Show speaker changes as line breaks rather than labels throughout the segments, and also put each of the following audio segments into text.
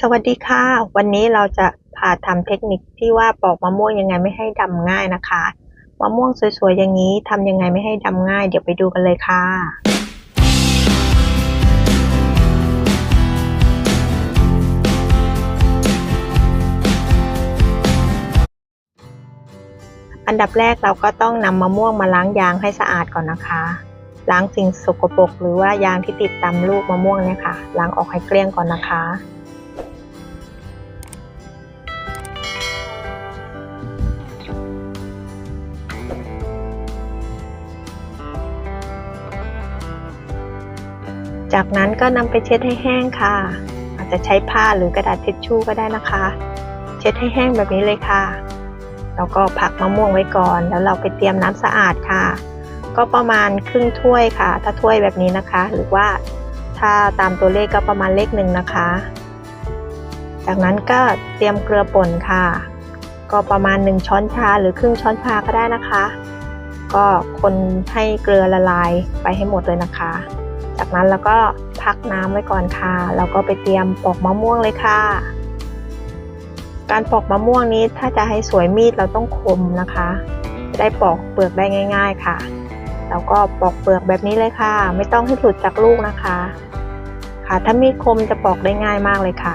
สวัสดีค่ะ วันนี้เราจะพาทำเทคนิคที่ว่าปอกมะม่วงยังไงไม่ให้ดำง่ายนะคะมะม่วงสวยๆอย่างนี้ทำยังไงไม่ให้ดำง่าย เดี๋ยวไปดูกันเลยค่ะ อันดับแรกเราก็ต้องนำมะม่วงมาล้างยางให้สะอาดก่อนนะคะ ล้างสิ่งสกปรกหรือว่ายางที่ติดตามลูกมะม่วงเนี่ยค่ะล้างออกให้เกลี้ยงก่อนนะคะ จากนั้นก็นำไปเช็ดให้แห้งค่ะ อาจจะใช้ผ้าหรือกระดาษทิชชู่ก็ได้นะคะ เช็ดให้แห้งแบบนี้เลยค่ะ แล้วก็พักมะม่วงไว้ก่อน แล้วเราไปเตรียมน้ำสะอาดค่ะ ก็ประมาณครึ่งถ้วยค่ะ ถ้าถ้วยแบบนี้นะคะ หรือว่าถ้าตามตัวเลขก็ประมาณเลขหนึ่งนะคะ จากนั้นก็เตรียมเกลือป่นค่ะ ก็ประมาณ 1 ช้อนชาหรือครึ่งช้อนชาก็ได้นะคะ ก็คนให้เกลือละลายไปให้หมดเลยนะคะ จากนั้นเราก็พักน้ำไว้ก่อนค่ะแล้วก็ไปเตรียมปอกมะม่วงเลยค่ะ การปอกมะม่วงนี้ถ้าจะให้สวยมีดเราต้องคมนะคะจะได้ปอกเปลือกได้ง่าย ๆค่ะ แล้วก็ปอกเปลือกแบบนี้เลยค่ะ ไม่ต้องให้หลุดจากลูกนะคะ ค่ะถ้ามีดคมจะปอกได้ง่ายมากเลยค่ะ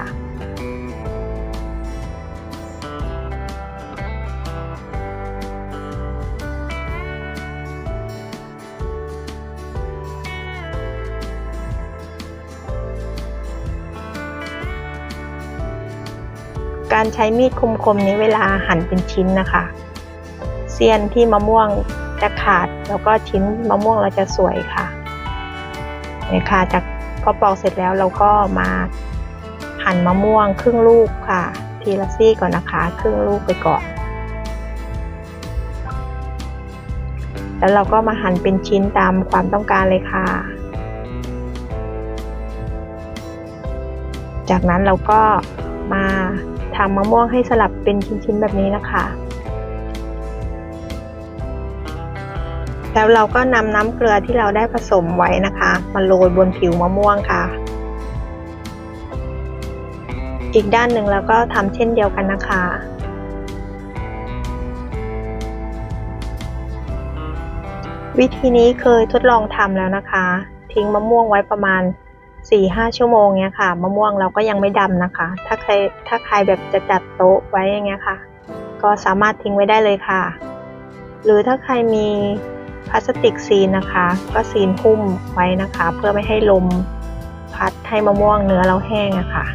การใช้มีดคมๆนี้เวลาหั่นเป็นชิ้นนะคะ เสี้ยนที่มะม่วงจะขาดแล้วก็ชิ้นมะม่วงเราจะสวยค่ะเนี่ยค่ะจากพอปอกเสร็จแล้วเราก็มาหั่นมะม่วงครึ่งลูกค่ะ ทีละซี่ก่อนนะคะ ครึ่งลูกไปก่อน แล้วเราก็มาหั่นเป็นชิ้นตามความต้องการเลยค่ะ จากนั้นเราก็มา ทำมะม่วงให้สลับเป็นชิ้นๆแบบนี้นะคะ แล้วเราก็นำน้ำเกลือที่เราได้ผสมไว้นะคะ มาโรยบนผิวมะม่วงค่ะ อีกด้านหนึ่งเราก็ทำเช่นเดียวกันนะคะวิธีนี้เคยทดลองทำแล้วนะคะ ทิ้งมะม่วงไว้ประมาณ 4-5ชั่วโมงเนี้ยค่ะมะม่วงเราก็ยังไม่ดำนะคะ ถ้าใครถ้าใครแบบจะจัดโต๊ะไว้อย่างเงี้ยค่ะ ก็สามารถทิ้งไว้ได้เลยค่ะ หรือถ้าใครมีพลาสติกซีนนะคะ ก็ซีนหุ้มไว้นะคะ เพื่อไม่ให้ลมพัดให้มะม่วงเนื้อเราแห้งอะค่ะ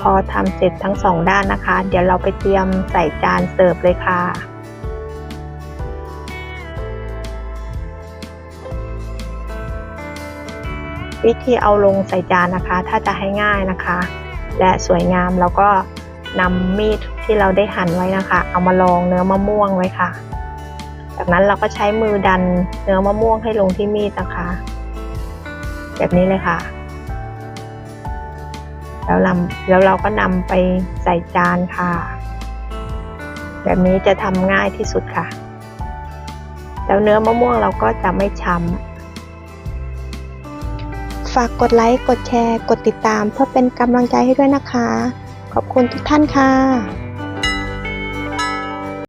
พอทำเสร็จทั้งสองด้านนะคะ เดี๋ยวเราไปเตรียมใส่จานเสิร์ฟเลยค่ะ วิธีเอาลงใส่จานนะคะ ถ้าจะให้ง่ายนะคะ และสวยงามแล้วก็นำมีดที่เราได้หั่นไว้นะคะ เอามาลองเนื้อมะม่วงไว้ค่ะ จากนั้นเราก็ใช้มือดันเนื้อมะม่วงให้ลงที่มีดนะคะ แบบนี้เลยค่ะ แล้วนำแล้วเราก็นำไปใส่จานค่ะ แบบนี้จะทำง่ายที่สุดค่ะ แล้วเนื้อมะม่วงเราก็จะไม่ช้ำ ฝากกดไลค์ กดแชร์ กดติดตาม เพื่อเป็นกำลังใจให้ด้วยนะคะ ขอบคุณทุกท่านค่ะ